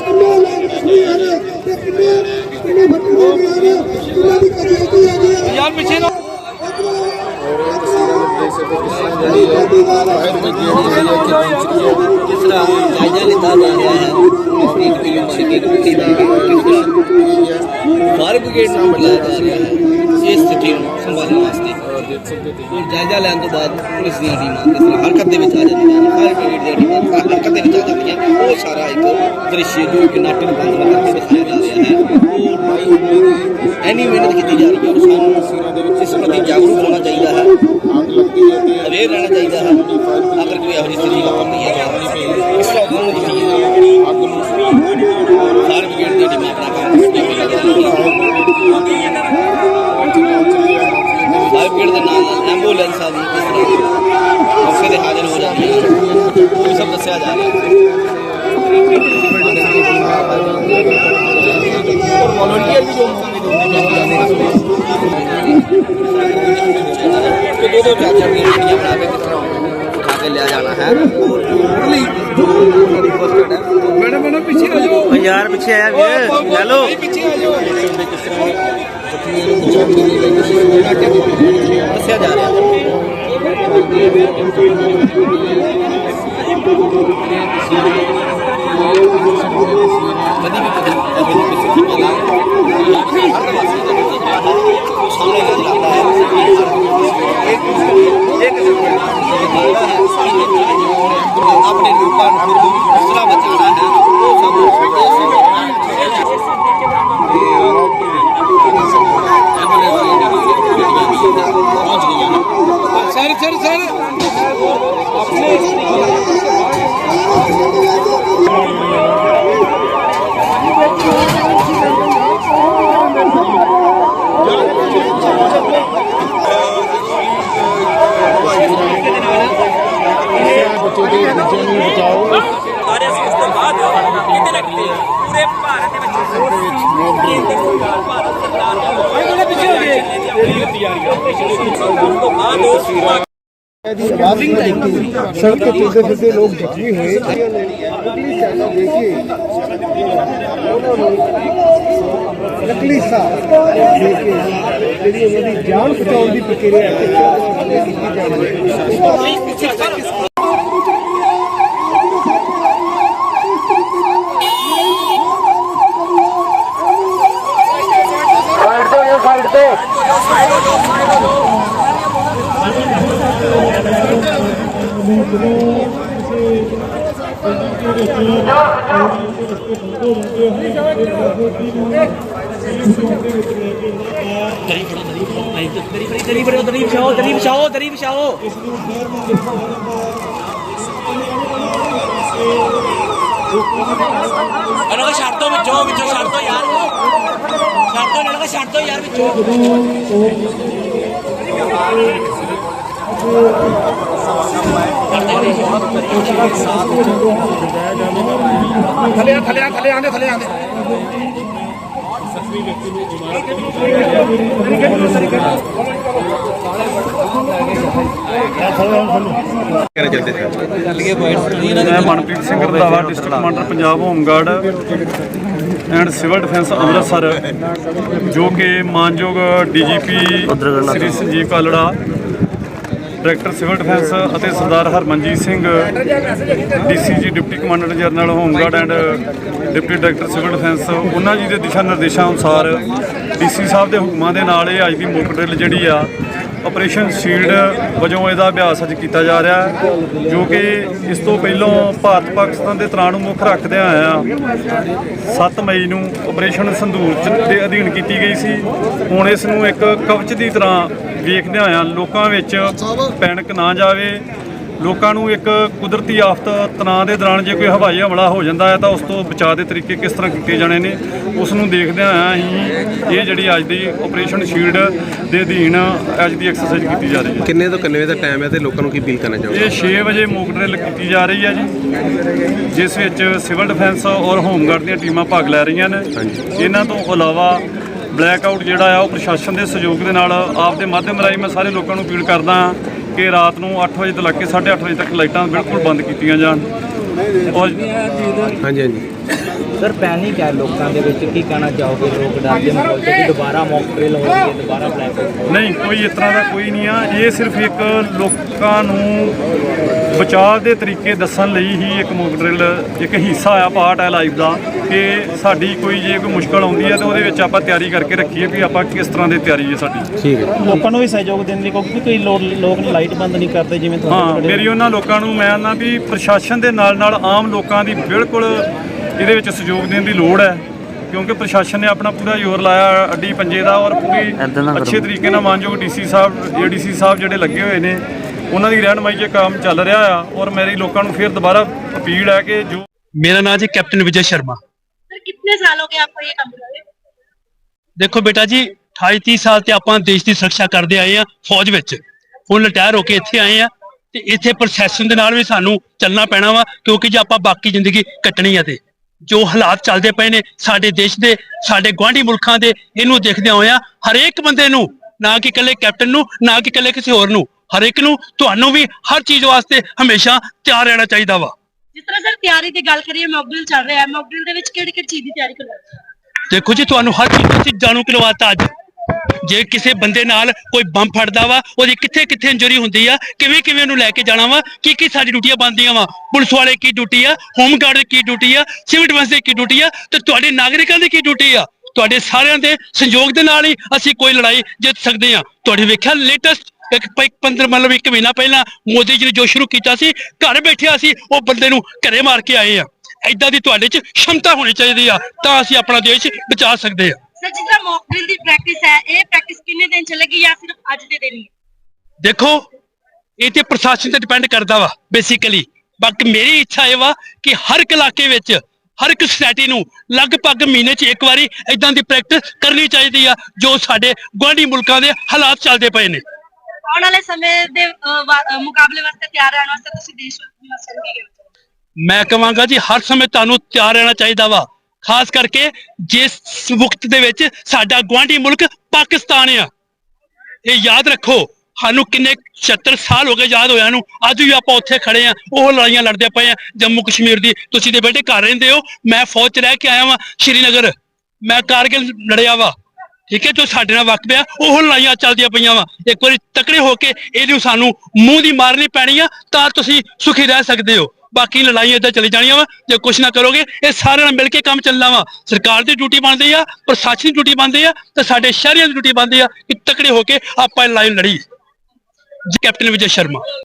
ਕਿੰਨੇ ਲੋਕ ਜ਼ਖਮੀ ਹੋਏ ਨੇ ਤੇ ਕਿੰਨੇ ਕਿੰਨੇ ਫੱਟੜ ਹੋ ਗਏ ਨੇ ਉਹਨਾਂ ਦੀ ਕਜੀਤੀ ਹੈਗੀ ਹੈ ਯਾਰ ਪਿੱਛੇ ਨਾ। ਕਿਸ ਤਰ੍ਹਾਂ ਜਾਇਜ਼ਾ ਲਿੱਤਾ ਜਾ ਰਿਹਾ ਹੈ ਸਟੇਟ ਦੀ ਯੂਨੀਵਰਸਿਟੀ ਕਮੇਟੀ ਦੀ ਫਾਇਰ ਬ੍ਰਿਗੇਡ ਨੂੰ ਬੁਲਾਇਆ ਜਾ ਰਿਹਾ ਹੈ ਇਸ ਸਥਿਤੀ ਨੂੰ ਸੰਭਾਲਣ ਵਾਸਤੇ ਔਰ ਜਾਇਜ਼ਾ ਲੈਣ ਤੋਂ ਬਾਅਦ ਪੁਲਿਸ ਦੀਆਂ ਟੀਮਾਂ ਕਿਸ ਤਰ੍ਹਾਂ ਹਰਕਤ ਦੇ ਵਿੱਚ ਆ ਜਾਂਦੀਆਂ ਨੇ। ਫਾਇਰ ਬ੍ਰਿਗੇਡ ਦੀਆਂ ਟੀਮਾਂ ਹਰਕਤ ਦੇ ਵਿੱਚ ਆ ਜਾਂਦੀਆਂ ਉਹ ਸਾਰਾ ਇੱਕ ਦ੍ਰਿਸ਼ ਜੋ ਕਿ ਨਾਟਕ ਬੰਦ ਕਰਕੇ ਦਿਖਾਇਆ ਜਾ ਰਿਹਾ ਹੈ। ਉਹ ਐਨੀ ਮਿਹਨਤ ਕੀਤੀ ਜਾ ਰਹੀ ਹੈ ਔਰ ਸਾਨੂੰ ਇਸ ਪ੍ਰਤੀ ਜਾਗਰੂਕ ਹੋਣਾ ਚਾਹੀਦਾ ਹੈ। ਅਵੇਅਰ ਰਹਿਣਾ ਚਾਹੀਦਾ ਹੈ। ਅਗਰ ਕੋਈ ਇਹੋ ਜਿਹੀ ਸਥਿਤੀ ਵਾਪਰਦੀ ਹੈ ਤਾਂ ਇਸ ਦਾ ਉਦਮ ਨਹੀਂ ਅੱਗ ਨੂੰ ਫਾਇਰ ਬ੍ਰਿਗੇਡ ਦੀ ਟੀਮਾਂ ਆਪਣਾ ਕੰਮ ਕਰਦੀਆਂ ਫਾਇਰ ਐਂਬੂਲੈਂਸ ਆ ਵੀ ਇਸ ਤਰ੍ਹਾਂ ਮੌਕੇ ਤੇ ਹਾਜ਼ਰ ਹੋ ਜਾਂਦੀ ਹੈ ਉਹ ਵੀ ਸਭ ਦੱਸਿਆ ਜਾ ਰਿਹਾ। ਹੈ ਕਿ ਦੋ ਦੋ ਚਾਰ ਚਾਰ ਗੱਡੀਆਂ ਬਣਾ ਕੇ ਕਿਸ ਤਰ੍ਹਾਂ ਉਠਾ ਕੇ ਲਿਆ ਜਾਣਾ ਹੈ। ਲਈ ਜੋ ਰਿਕੁਐਸਟਡ ਹੈ ਮੈਡਮ ਮੈਡਮ ਪਿੱਛੇ ਆ ਜਾਓ। ਯਾਰ ਪਿੱਛੇ ਆਇਆ ਵੀਰ। ਲੈ ਲਓ ਪਿੱਛੇ ਆ ਜਾਓ। ਦੱਸਿਆ ਜਾ ਰਿਹਾ ਹੈ ਕਦੀ ਵੀ ਕਿਸੇ ਕਿਸੇ ਨੂੰ ਕਿਸੇ ਦੀ ਮਦਦ ਜਾਂ ਕਿਸੇ ਹਰ ਵਾਸੀ ਦਾ ਕੋਈ ਜਿਹੜਾ ਹੈ ਉਹ ਸਾਹਮਣੇ ਨਜ਼ਰ ਆਉਂਦਾ ਹੈ ਇੱਕ ਇੱਕ ਆਪਣੇ ਲੋਕਾਂ ਨੂੰ ਕਿਸ ਤਰ੍ਹਾਂ ਬਚਾਉਣਾ ਹੈ ਉਹ ਸਭ ਪਹੁੰਚ ਗਈਆਂ ਨੇ ਸਰ ਸਰ ਸਰ ਸਾਰੇ ਅਸੀਂ ਉਸ ਤੋਂ ਬਾਅਦ ਕਿਤੇ ਨਾ ਕਿਤੇ ਪੂਰੇ ਭਾਰਤ ਦੇ ਵਿੱਚ ਕੇਂਦਰ ਸਰਕਾਰ ਭਾਰਤ ਸਰਕਾਰ ਜਿਹੜੇ ਪਿੱਛੇ ਹੋ ਗਏ ਆਪਣੀ ਤਿਆਰੀਆਂ ਉਸ ਤੋਂ ਬਾਅਦ सड़क पे चलते फिरते लोग जख्मी हुए नकली चादर देखिए नकली साफ देखिए ਜਿਹੜੀ ਉਹਨਾਂ ਦੀ ਜਾਨ ਬਚਾਉਣ ਦੀ ਪ੍ਰਕਿਰਿਆ ਹੈ ਦਰੀ ਬੜੋ ਦਰੀ ਵਿਛਾਓ ਦਰੀ ਵਿਛਾਓ ਦਰੀ ਵਿਛਾਓ ਇਹਨਾਂ ਛੱਡ ਦੋ ਵਿੱਚੋਂ ਵਿੱਚੋਂ ਛੱਡ ਦੋ ਯਾਰ। ਛੱਡ ਦੋ ਨੂੰ ਛੱਡ ਦੋ ਯਾਰ ਵਿੱਚੋਂ। ਥੱਲੇ ਥੱਲੇ ਥੱਲੇ ਆਂਦੇ ਥੱਲੇ ਆਂਦੇ ਮੈਂ Manpreet Singh Randhawa district commander Punjab home guard and civil defence Amritsar, ਜੋ ਕਿ ਮਾਨਯੋਗ DGP Shri Sanjeev Kalra, director civil defence ਅਤੇ Sardar Harmanjit Singh DCG deputy commander general home guard and deputy director civil defence, ਉਹਨਾਂ ਜੀ ਦੇ ਦਿਸ਼ਾ ਨਿਰਦੇਸ਼ਾਂ ਅਨੁਸਾਰ ਡੀਸੀ ਸਾਹਿਬ ਦੇ ਹੁਕਮਾਂ ਦੇ ਨਾਲ ਇਹ ਅੱਜ ਦੀ ਮੁੱਖ ਡਰਿੱਲ ਜਿਹੜੀ ਆ ਆਪਰੇਸ਼ਨ ਸ਼ੀਲਡ ਵਜੋਂ ਇਹਦਾ ਅਭਿਆਸ ਅੱਜ ਕੀਤਾ ਜਾ ਰਿਹਾ ਹੈ, ਜੋ ਕਿ ਇਸ ਤੋਂ ਪਹਿਲਾਂ ਭਾਰਤ ਪਾਕਿਸਤਾਨ ਦੇ ਤਣਾਅ ਨੂੰ ਮੁੱਖ ਰੱਖਦਿਆਂ ਆਇਆ 7 ਮਈ ਨੂੰ ਆਪਰੇਸ਼ਨ ਸੰਧੂਰ ਚ ਦੇ ਅਧੀਨ ਕੀਤੀ ਗਈ ਸੀ। ਹੁਣ ਇਸ ਨੂੰ ਇੱਕ ਕਵਚ ਦੀ ਤਰ੍ਹਾਂ ਵੇਖਦਿਆਂ ਆਇਆ ਲੋਕਾਂ ਵਿੱਚ ਪੈਨਿਕ ਨਾ ਜਾਵੇ। ਲੋਕਾਂ ਨੂੰ ਇੱਕ ਕੁਦਰਤੀ ਆਫਤ ਤਣਾਅ ਦੇ ਦੌਰਾਨ ਜੇ ਕੋਈ ਹਵਾਈ ਹਮਲਾ ਹੋ ਜਾਂਦਾ ਹੈ ਤਾਂ ਉਸ ਤੋਂ ਬਚਾਅ ਦੇ ਤਰੀਕੇ ਕਿਸ ਤਰ੍ਹਾਂ ਕੀਤੇ ਜਾਣੇ ਨੇ ਉਸ ਨੂੰ ਦੇਖਦਿਆਂ ਅਸੀਂ ਇਹ ਜਿਹੜੀ ਅੱਜ ਦੀ ਆਪਰੇਸ਼ਨ ਸ਼ੀਲਡ ਦੇ ਅਧੀਨ ਅੱਜ ਦੀ ਐਕਸਰਸਾਈਜ਼ ਕੀਤੀ ਜਾ ਰਹੀ ਹੈ। ਕਿੰਨੇ ਤੋਂ ਕਿੰਨੇ ਵਜੇ ਦਾ ਟਾਈਮ ਹੈ ਤੇ ਲੋਕਾਂ ਨੂੰ ਕੀ ਅਪੀਲ ਕਰਨਾ ਚਾਹੋਗੇ? ਇਹ 6 ਵਜੇ ਮੋਕ ਡਰਿੱਲ ਕੀਤੀ ਜਾ ਰਹੀ ਹੈ ਜੀ ਜਿਸ ਵਿੱਚ ਸਿਵਲ ਡਿਫੈਂਸ ਔਰ ਹੋਮਗਾਰਡ ਦੀਆਂ ਟੀਮਾਂ ਭਾਗ ਲੈ ਰਹੀਆਂ ਨੇ। ਇਹਨਾਂ ਤੋਂ ਇਲਾਵਾ ਬਲੈਕ ਆਊਟ ਜਿਹੜਾ ਆ ਉਹ ਪ੍ਰਸ਼ਾਸਨ ਦੇ ਸਹਿਯੋਗ ਦੇ ਨਾਲ ਆਪ ਦੇ ਮਾਧਿਅਮ ਰਾਹੀਂ ਮੈਂ ਸਾਰੇ ਲੋਕਾਂ ਨੂੰ ਅਪੀਲ ਕਰਦਾ ਹਾਂ ਕਿ ਰਾਤ ਨੂੰ 8 ਵਜੇ ਤੋਂ ਲੈ ਕੇ 8:30 ਵਜੇ ਤੱਕ ਲਾਈਟਾਂ ਬਿਲਕੁਲ ਬੰਦ ਕੀਤੀਆਂ ਜਾਣ। ਔਰ ਹਾਂਜੀ ਹਾਂਜੀ। ਸਰ ਪੈਨਿਕ ਹੈ ਲੋਕਾਂ ਦੇ ਵਿੱਚ ਕੀ ਕਹਿਣਾ ਚਾਹੋਗੇ? ਲੋਕ ਡਰਦੇ ਮਾਹੌਲ 'ਚ ਕਿ ਦੁਬਾਰਾ ਮੌਕ ਡਰਿਲ ਹੋ ਰਹੀ ਹੈ ਦੁਬਾਰਾ ਬਲੈਕ ਨਹੀਂ ਕੋਈ ਇਸ ਤਰ੍ਹਾਂ ਦਾ ਕੋਈ ਨਹੀਂ ਆ। ਇਹ ਸਿਰਫ ਇੱਕ ਲੋਕਾਂ ਨੂੰ ਬਚਾਅ ਦੇ ਤਰੀਕੇ ਦੱਸਣ ਲਈ ਹੀ ਇੱਕ ਮੌਕ ਡਰਿਲ ਇੱਕ ਹਿੱਸਾ ਆ ਪਾਰਟ ਹੈ ਲਾਈਫ ਦਾ ਕਿ ਸਾਡੀ ਕੋਈ ਜੇ ਕੋਈ ਮੁਸ਼ਕਲ ਆਉਂਦੀ ਹੈ ਤਾਂ ਉਹਦੇ ਵਿੱਚ ਆਪਾਂ ਤਿਆਰੀ ਕਰਕੇ ਰੱਖੀਏ ਵੀ ਆਪਾਂ ਕਿਸ ਤਰ੍ਹਾਂ ਦੀ ਤਿਆਰੀ ਹੈ ਸਾਡੀ। ਲੋਕਾਂ ਨੂੰ ਵੀ ਸਹਿਯੋਗ ਦੇਣ ਦੀ ਕਿਉਂਕਿ ਕੋਈ ਲੋਕ ਲੋਕ ਲਾਈਟ ਬੰਦ ਨਹੀਂ ਕਰਦੇ ਜਿਵੇਂ ਹਾਂ ਮੇਰੀ ਉਹਨਾਂ ਲੋਕਾਂ ਨੂੰ ਮੈਂ ਆਨਾ ਵੀ ਪ੍ਰਸ਼ਾਸਨ ਦੇ ਨਾਲ ਨਾਲ ਆਮ ਲੋਕਾਂ ਦੀ ਬਿਲਕੁਲ ਇਹਦੇ ਵਿੱਚ ਸਹਿਯੋਗ ਦੇਣ ਦੀ ਲੋੜ ਹੈ ਕਿਉਂਕਿ ਪ੍ਰਸ਼ਾਸਨ ਨੇ ਆਪਣਾ ਪੂਰਾ ਜ਼ੋਰ ਲਾਇਆ ਅੱਡੀ ਪੰਜੇ ਦਾ ਔਰ ਪੂਰੀ ਅੱਛੇ ਤਰੀਕੇ ਨਾਲ ਮਾਨਯੋਗ ਡੀਸੀ ਸਾਹਿਬ ਏਡੀਸੀ ਸਾਹਿਬ ਜਿਹੜੇ ਲੱਗੇ ਹੋਏ ਨੇ ਉਹਨਾਂ ਦੀ ਰਹਿਨਮਾਈ 'ਚ ਕੰਮ ਚੱਲ ਰਿਹਾ ਆ ਔਰ ਮੇਰੀ ਲੋਕਾਂ ਨੂੰ ਫਿਰ ਦੁਬਾਰਾ ਅਪੀਲ ਹੈ ਕਿ ਜੋ मेरा नाम है कैप्टन विजय शर्मा सर कितने साल हो गए आपको ये काम करे ਦੇਖੋ ਬੇਟਾ ਜੀ 28 30 ਸਾਲ ਤੇ ਆਪਾਂ ਦੇਸ਼ ਦੀ ਸੁਰੱਖਿਆ ਕਰਦੇ ਆਏ ਆ ਫੌਜ ਵਿੱਚ ਹੁਣ ਰਿਟਾਇਰ ਹੋ ਕੇ ਇੱਥੇ ਆਏ ਆ ਤੇ ਇੱਥੇ ਪ੍ਰੋਸੈਸ਼ਨ ਦੇ ਨਾਲ ਵੀ ਸਾਨੂੰ ਚੱਲਣਾ ਪੈਣਾ ਵਾ ਕਿਉਂਕਿ ਜੇ ਆਪਾਂ ਬਾਕੀ ਜ਼ਿੰਦਗੀ ਕੱਟਣੀ ਆ ਤੇ ਜੋ ਹਾਲਾਤ ਚੱਲਦੇ ਪਏ ਨੇ ਸਾਡੇ ਦੇਸ਼ ਦੇ ਸਾਡੇ ਗਵਾਂਢੀ ਮੁਲਕਾਂ ਦੇ ਇਹਨੂੰ ਦੇਖਦੇ ਹੋਇਆ ਹਰੇਕ ਬੰਦੇ ਨੂੰ ਨਾ ਕਿ ਇਕੱਲੇ ਕੈਪਟਨ ਨੂੰ ਨਾ ਕਿ ਇਕੱਲੇ ਕਿਸੇ ਹੋਰ ਨੂੰ ਹਰੇਕ ਨੂੰ ਤੁਹਾਨੂੰ ਵੀ ਹਰ ਚੀਜ਼ ਵਾਸਤੇ ਹਮੇਸ਼ਾ ਤਿਆਰ ਰਹਿਣਾ ਚਾਹੀਦਾ ਵਾ। ਜਿਸ ਤਰ੍ਹਾਂ ਸਰ ਤਿਆਰੀ ਦੀ ਗੱਲ ਕਰੀਏ ਮੌਕਡਰਿਲ ਚੱਲ ਰਿਹਾ ਹੈ। ਮੌਕਡਰਿਲ ਦੇ ਵਿੱਚ ਕਿਹੜੀ ਕਿਹੜੀ ਚੀਜ਼ ਦੀ ਤਿਆਰੀ ਕਰਵਾਈ ਦੇਖੋ ਜੀ ਤੁਹਾਨੂੰ ਹਰ ਚੀਜ਼ ਦੀ ਜਾਣੂ ਕਰਵਾਤਾ ਅੱਜ। ਜੇ ਕਿਸੇ ਬੰਦੇ ਨਾਲ ਕੋਈ ਬੰਬ ਫੜਦਾ ਵਾ ਉਹਦੀ ਕਿੱਥੇ ਕਿੱਥੇ ਇੰਜਰੀ ਹੁੰਦੀ ਆ ਕਿਵੇਂ ਕਿਵੇਂ ਉਹਨੂੰ ਲੈ ਕੇ ਜਾਣਾ ਵਾ ਕੀ ਕੀ ਸਾਡੀ ਡਿਊਟੀਆਂ ਬਣਦੀਆਂ ਵਾ। ਪੁਲਿਸ ਵਾਲੇ ਕੀ ਡਿਊਟੀ ਆ ਹੋਮ ਗਾਰਡ ਦੀ ਕੀ ਡਿਊਟੀ ਆ ਸਿਵਲ ਡਿਫੈਂਸ ਦੀ ਕੀ ਡਿਊਟੀ ਆ ਤੇ ਤੁਹਾਡੇ ਨਾਗਰਿਕਾਂ ਦੀ ਕੀ ਡਿਊਟੀ ਆ। ਤੁਹਾਡੇ ਸਾਰਿਆਂ ਦੇ ਸੰਯੋਗ ਦੇ ਨਾਲ ਹੀ ਅਸੀਂ ਕੋਈ ਲੜਾਈ ਜਿੱਤ ਸਕਦੇ ਆ ਤੁਹਾਡੇ ਵੇਖਿਆ ਲੇਟੈਸਟ ਇੱਕ ਪ- 15 ਮਤਲਬ ਇੱਕ ਮਹੀਨਾ ਪਹਿਲਾਂ ਮੋਦੀ ਜੀ ਨੇ ਜੋ ਸ਼ੁਰੂ ਕੀਤਾ ਸੀ ਘਰ ਬੈਠਿਆ ਸੀ ਉਹ ਬੰਦੇ ਨੂੰ ਘਰੇ ਮਾਰ ਕੇ ਆਏ ਆ। ਐਦਾਂ ਦੀ ਤੁਹਾਡੇ 'ਚ ਸ਼ਮਤਾ ਹੋਣੀ ਚਾਹੀਦੀ ਆ ਤਾਂ ਅਸੀਂ ਆਪਣਾ ਦੇਸ਼ ਬਚਾ ਸਕਦੇ ਆ। ਸਰ ਜਿਸ ਤਰ੍ਹਾਂ ਮੌਕਡਰਿਲ ਦੀ ਪ੍ਰੈਕਟਿਸ ਹੈ ਇਹ ਪ੍ਰੈਕਟਿਸ ਕਿੰਨੇ ਦਿਨ ਚੱਲੇਗੀ ਜਾਂ ਸਿਰਫ ਅੱਜ ਦੇ ਦਿਨ ਹੀ? ਦੇਖੋ ਇਹ ਤੇ ਪ੍ਰਸ਼ਾਸਨ ਤੇ ਡਿਪੈਂਡ ਕਰਦਾ ਵਾ ਬੇਸਿਕਲੀ ਬਾਕੀ ਮੇਰੀ ਇੱਛਾ ਇਹ ਵਾ ਕਿ ਹਰ ਇੱਕ ਇਲਾਕੇ ਵਿੱਚ ਹਰ ਇੱਕ ਸੋਸਾਇਟੀ ਨੂੰ ਲਗਭਗ ਮਹੀਨੇ 'ਚ ਇੱਕ ਵਾਰੀ ਇਦਾਂ ਦੀ ਪ੍ਰੈਕਟਿਸ ਕਰਨੀ ਚਾਹੀਦੀ ਆ ਜੋ ਸਾਡੇ ਗੁਆਂਢੀ ਮੁਲਕਾਂ ਦੇ ਹਾਲਾਤ ਚੱਲਦੇ ਪਏ ਨੇ। ਆਉਣ ਵਾਲੇ ਸਮੇਂ ਦੇ ਅਹ, ਵਾ- ਮੁਕਾਬਲੇ ਵਾਸਤੇ ਤਿਆਰ ਰਹਿਣ ਵਾਸਤੇ ਤੁਸੀਂ ਦੇਸ਼ ਵਾਸੀਆਂ ਕੀ ਕਹਿਣਾ ਚਾਹੋਗੇ? ਮੈਂ ਕਹਾਂਗਾ ਜੀ ਹਰ ਸਮੇਂ ਤੁਹਾਨੂੰ ਤਿਆਰ ਰਹਿਣਾ ਚਾਹੀਦਾ ਵਾ। ਖਾਸ ਕਰਕੇ ਜਿਸ ਵਕਤ ਦੇ ਵਿੱਚ ਸਾਡਾ ਗੁਆਂਢੀ ਮੁਲਕ ਪਾਕਿਸਤਾਨ ਆ। ਇਹ ਯਾਦ ਰੱਖੋ ਸਾਨੂੰ ਕਿੰਨੇ 76 ਸਾਲ ਹੋ ਗਏ ਯਾਦ ਹੋਇਆ ਨੂੰ। ਅੱਜ ਵੀ ਆਪਾਂ ਉੱਥੇ ਖੜੇ ਆ ਉਹ ਲੜਾਈਆਂ ਲੜਦੇ ਪਏ ਆ। ਜੰਮੂ ਕਸ਼ਮੀਰ ਦੀ ਤੁਸੀਂ ਦੇ ਬੇਟੇ ਘਰ ਰਹਿੰਦੇ ਹੋ। ਮੈਂ ਫੌਜ ਚ ਰਹਿ ਕੇ ਆਇਆ ਵਾਂ ਸ਼੍ਰੀਨਗਰ। ਮੈਂ ਕਾਰਗਿਲ ਲੜਿਆ ਵਾ। ਠੀਕ ਹੈ, ਜੋ ਸਾਡੇ ਨਾਲ ਵਕਤ ਪਿਆ, ਉਹ ਲੜਾਈਆਂ ਚੱਲਦੀਆਂ ਪਈਆਂ ਵਾ। ਇੱਕ ਵਾਰੀ ਤਕੜੇ ਹੋ ਕੇ ਇਹਨੂੰ ਸਾਨੂੰ ਮੂੰਹ ਦੀ ਮਾਰਨੀ ਪੈਣੀ ਆ, ਤਾਂ ਤੁਸੀਂ ਸੁਖੀ ਰਹਿ ਸਕਦੇ ਹੋ। ਬਾਕੀ ਲੜਾਈਆਂ ਏਦਾਂ ਚਲੀ ਜਾਣੀਆਂ ਵਾ, ਜੇ ਕੁਛ ਨਾ ਕਰੋਗੇ, ਇਹ ਸਾਰਿਆਂ ਨਾਲ ਮਿਲ ਕੇ ਕੰਮ ਚੱਲਣਾ ਵਾ। ਸਰਕਾਰ ਦੀ ਡਿਊਟੀ ਬਣਦੀ ਆ ਪ੍ਰਸ਼ਾਸਨ ਦੀ ਡਿਊਟੀ ਬਣਦੀ ਆ, ਤੇ ਸਾਡੇ ਸ਼ਹਿਰੀਆਂ ਦੀ ਡਿਊਟੀ ਬਣਦੀ ਆ ਕਿ ਤਕੜੇ ਹੋ ਕੇ ਆਪਾਂ ਇਹ ਲੜਾਈ ਲੜੀ। ਜੀ ਕੈਪਟਨ ਵਿਜੇ ਸ਼ਰਮਾ।